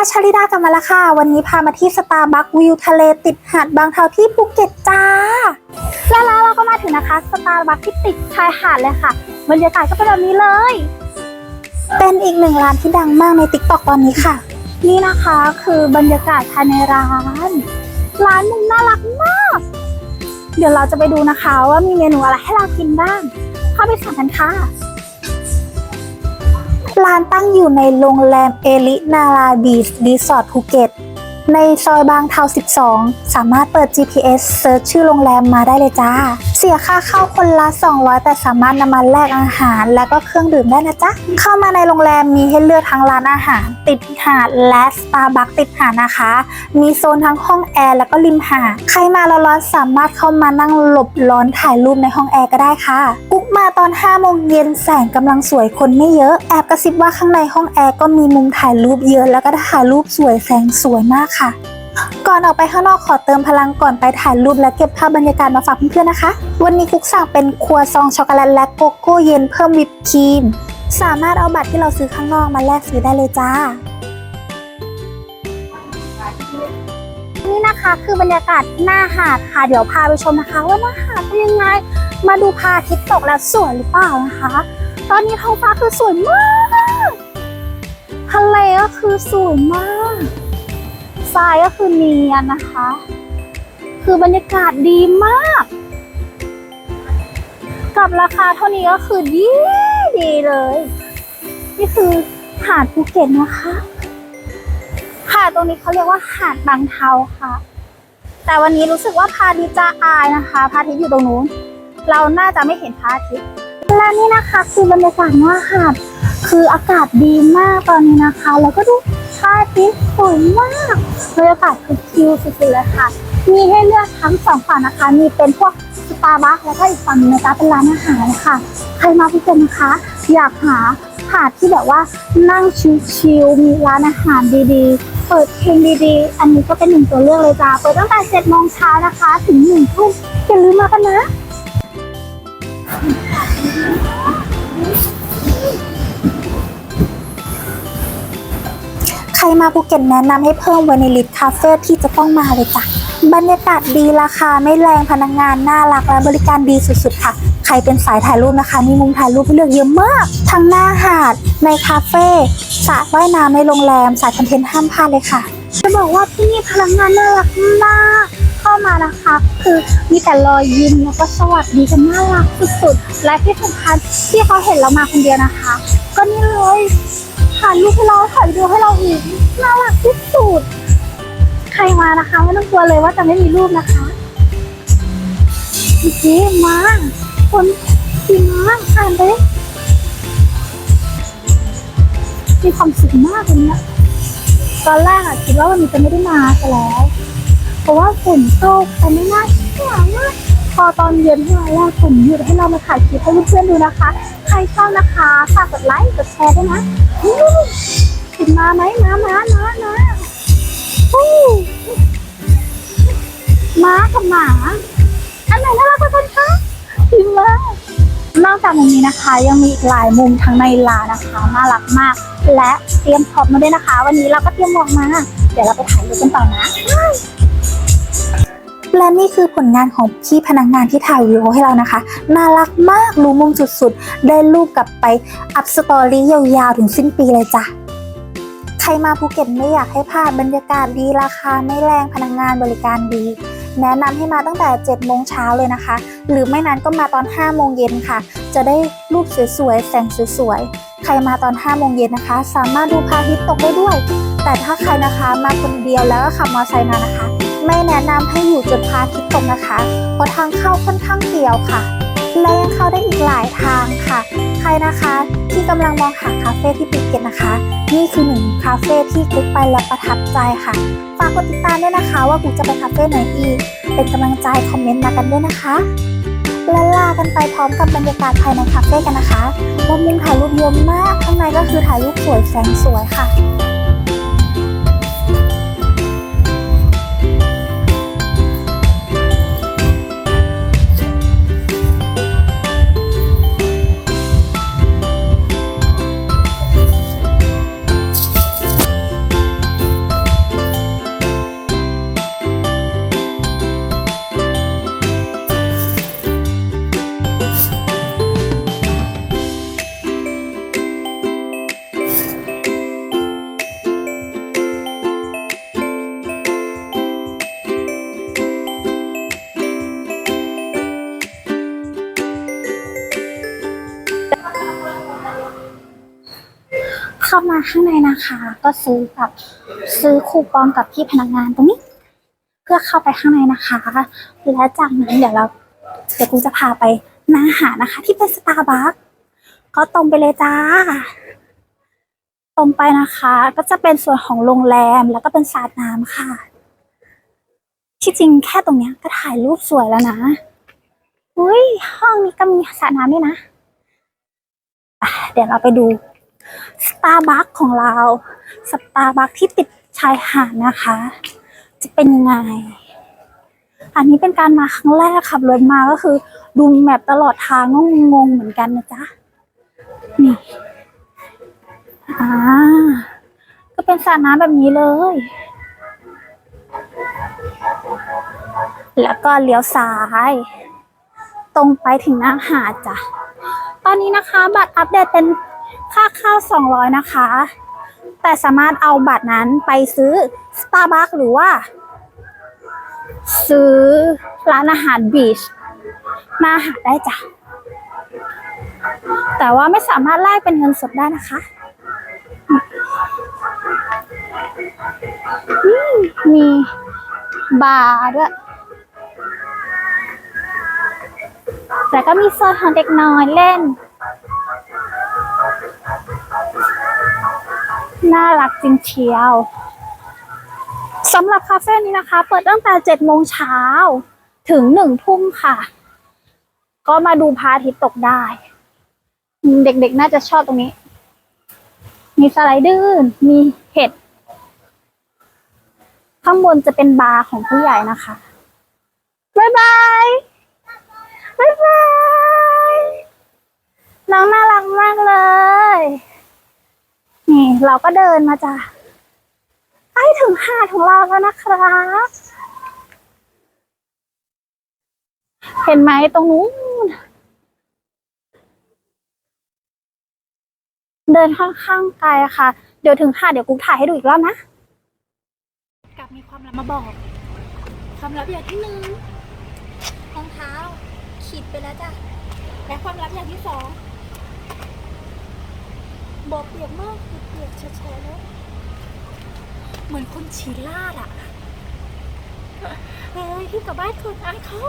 าชลิดากลับมาแล้วค่ะ วันนี้พามาที่สตาร์บัควิวทะเลติดหาดบางเทาที่ภูเก็ตจ้า แล้วแล้วเราก็มาถึงนะคะสตาร์บัคที่ติดชายหาดเลยค่ะบรรยากาศก็เป็นแบบนี้เลย เป็นอีกหนึ่งร้านที่ดังมากในติ๊กต็อกตอนนี้ค่ะ นี่นะคะคือบรรยากาศภายในร้าน ร้านมุมน่ารักมาก เดี๋ยวเราจะไปดูนะคะว่ามีเมนูอะไรให้เรากินบ้าง เข้าไปสั่งกันค่ะ ร้านตั้งอยู่ในโรงแรมเอลินาราบีชรีสอร์ทภูเก็ต ในซอยบางเทา 12 สามารถเปิด GPS เซิร์ชชื่อโรงแรมมาได้เลยจ้า เสียค่าเข้าคนละ 200 แต่สามารถนำมาแลกอาหาร และก็เครื่องดื่มได้นะจ๊ะ เข้ามาในโรงแรมมีให้เลือกทั้งร้านอาหาร ติดหาดและสตาร์บัคติดหาดนะคะ มีโซนทั้งห้องแอร์แล้วก็ริมหาด ใครมาร้อนๆสามารถเข้ามานั่งหลบร้อนถ่ายรูปในห้องแอร์ก็ได้ค่ะกุ๊กมาตอน5โมงเย็นแสงกำลังสวยคนไม่เยอะ แอบกระซิบว่าข้างในห้องแอร์ก็มีมุมถ่ายรูปเยอะ แล้วก็ถ่ายรูปสวยแสงสวยมากค่ะ ก่อนออกไปข้างนอกขอเติมพลังก่อนไปถ่ายรูปและเก็บภาพบรรยากาศมาฝากเพื่อนๆนะคะ วันนี้กุ๊กสั่งเป็นครัวซองช็อกโกแลตและโกโก้เย็นเพิ่มวิปครีม สามารถเอาบัตรที่เราซื้อข้างนอกมาแลกซื้อได้เลยจ้านี่นะคะคือบรรยากาศหน้าหาดค่ะ เดี๋ยวพาไปชมนะคะ ว่าหน้าหาดเป็นยังไง มาดูพระอาทิตย์ตกแล้วสวยหรือเปล่านะคะ ตอนนี้ท้องฟ้าคือสวยมากทะเลก็คือสวยมากทรายก็คือเนียนนะคะ คือบรรยากาศดีมาก กับราคาเท่านี้ก็คือดีดีเลย นี่คือหาดภูเก็ตนะคะหาดตรงนี้เขาเรียกว่าหาดบางเทาค่ะ แต่วันนี้รู้สึกว่าพาทิตจะอายนะคะ พาทิตอยู่ตรงนู้น เราน่าจะไม่เห็นพระอาทิตย์และนี่นะคะคือบรรยากาศหน้าหาดคืออากาศดีมากตอนนี้นะคะ แล้วก็ดูพระอาทิตย์สวยมากบรรยากาศคือคิวสุดๆเลยค่ะ มีให้เลือกทั้งสองฝั่งนะคะ มีเป็นพวกสตาร์บัคแล้วก็อีกฝั่งหนึงนะคะเป็นร้านอาหารค่ะ ใครมาภูเก็ตนะคะ อยากหาหาดที่แบบว่านั่งชิลๆมีร้านอาหารดีๆ เปิดเพลงดีๆ อันนี้ก็เป็นหนึ่งตัวเลือกเลยจ้า เปิดตั้งแต่7โมงเช้านะคะ ถึง1ทุ่มอย่าลืมมากันนะ ใครมาภูเก็ตแนะนำให้เพิ่มไว้ในลิสต์คาเฟ่ที่จะต้องมาเลยจ้ะบรรยากาศดีราคาไม่แรงพนักงานน่ารักและบริการดีสุดๆค่ะ ใครเป็นสายถ่ายรูปนะคะ มีมุมถ่ายรูปให้เลือกเยอะมาก ทั้งหน้าหาด ในคาเฟ่สระว่ายน้ำในโรงแรมสายคอนเทนต์ห้ามพลาดเลยค่ะ จะบอกว่าที่นี่พนักงานน่ารักมาก มานะคะ คือมีแต่รอยยิ้มแล้วก็สวัสดีกันน่ารักสุดๆและที่สำคัญที่เขาเห็นเรามาคนเดียวนะคะ ก็นี่เลยถ่ายรูปให้เราถ่ายวิดีโอให้เราอีกน่ารักที่สุดใครมานะคะไม่ต้องกลัวเลยว่าจะไม่มีรูปนะคะจริงๆมาคนจริงมากอ่านเลยมีความสุขมากเลยเนี่ยตอนแรกอะคิดว่าวันนี้จะไม่ได้มาซะแล้ว ราะว่าฝนตกแต่ไม่น่าเชื่อมากพอตอนเย็นที่เราว่าฝนหยุดให้เรามาถ่ายคลิปให้เพื่อนๆดูนะคะ ใครชอบนะคะฝากกดไลค์กดแชร์ด้วยนะอู้ติดมาไหมมามามามาม้ากับหมาอันไหนน่ารักกว่ากันคะดีมากนอกจากมุมนี้นะคะ ยังมีอีกหลายมุมทั้งในร้านนะคะน่ารักมาก และเตรียมพร็อพมาด้วยนะคะ วันนี้เราก็เตรียมหมวกมา เดี๋ยวเราไปถ่ายรูปกันต่อนะ และนี่คือผลงานของพี่พนักงานที่ถ่ายวิดีโอให้เรานะคะ น่ารักมากรู้มุมสุดๆ ได้รูปกลับไปอัพสตอรี่ยาวๆ ถึงสิ้นปีเลยจ้ะใครมาภูเก็ตไม่อยากให้พลาดบรรยากาศดีราคาไม่แรงพนักงานบริการดี แนะนำให้มาตั้งแต่7โมงเช้าเลยนะคะ หรือไม่นั้นก็มาตอน5โมงเย็นค่ะ จะได้รูปสวยๆแสงสวยๆใครมาตอน5โมงเย็นนะคะ สามารถดูพระอาทิตย์ตกได้ด้วย แต่ถ้าใครนะคะมาคนเดียวแล้วก็ขับมอเตอร์ไซค์มานะคะ ไม่แนะนำให้อยู่จนพระอาทิตย์ตกนะคะ เพราะทางเข้าค่อนข้างเปลี่ยวค่ะและยังเข้าได้อีกหลายทางค่ะ ใครนะคะที่กำลังมองหาคาเฟ่ที่ภูเก็ตนะคะ นี่คือหนึ่งคาเฟ่ที่กุ๊กไปแล้วประทับใจค่ะ ฝากกดติดตามด้วยนะคะ ว่ากุ๊กจะไปคาเฟ่ไหนอีก เป็นกำลังใจคอมเมนต์มากันด้วยนะคะและลากันไปพร้อมกับบรรยากาศภายในคาเฟ่กันนะคะว่ามุมถ่ายรูปเยอะมาก ข้างในก็คือถ่ายรูปสวยแสงสวยค่ะ ข้ามาข้างในนะคะ ก็ซื้อกับซื้อคูปองกับพี่พนักงานตรงนี้ เพื่อเข้าไปข้างในนะคะและจากนั้นเดี๋ยวเราเดี๋ยวกูจะพาไปน้าหานะคะ ที่เป็นสตาร์บัคก็ตรงไปเลยจ้า ตรงไปนะคะ ก็จะเป็นส่วนของโรงแรมแล้วก็เป็นสระน้ำค่ะ ที่จริงแค่ตรงเนี้ยก็ถ่ายรูปสวยแล้วนะอุ้ยห้องนี้ก็มีสระน้ำด้วยนะะเดี๋ยวเราไปดู สตาร์บัคของเรา สตาร์บัคที่ติดชายหาดนะคะ จะเป็นยังไง อันนี้เป็นการมาครั้งแรกขับรถมาก็คือ ดูแมปตลอดทางก็งงเหมือนกันนะจ๊ะ นี่ อ่า ก็เป็นสระน้ำแบบนี้เลย แล้วก็เลี้ยวซ้าย ตรงไปถึงหน้าหาดจ้ะ ตอนนี้นะคะ บัตรอัปเดตเป็น ค่าข้าว200 นะคะ แต่สามารถเอาบัตรนั้นไปซื้อ Starbucks หรือว่า ซื้อร้านอาหารบีชหน้าหาดได้จ้ะ แต่ว่าไม่สามารถแลกเป็นเงินสดได้นะคะ มีบาร์ด้วยแล้วก็มีโซนของเด็กน้อยเล่น น่ารักจริงเชียวสำหรับคาเฟ่นี้นะคะ เปิดตั้งแต่7โมงเช้าถึง1ทุ่มค่ะ ก็มาดูพระอาทิตย์ตกได้ เด็กๆน่าจะชอบตรงนี้ มีสไลเดอร์มีเห็ด ข้างบนจะเป็นบาร์ของผู้ใหญ่นะคะ บ๊ายบาย บ๊ายบาย น้องน่ารักมากเลย นี่ เราก็เดินมาจ้ะใกล้ถึงหาดของเราแล้วนะครับเห็นไหมตรงนู้นเดินค่อนข้างไกลค่ะ เดี๋ยวถึงหาดเดี๋ยวกูถ่ายให้ดูอีกรอบนะกลับมีความลับมาบอก ความลับอย่างที่หนึ่งรองเท้าขีดไปแล้วจ้ะและความลับอย่างที่สอง บอกเปียกมากเปียกแฉะๆแล้วเหมือนคนฉีดลาดอะเฮ้ยที่กลับบ้านคนอายเขา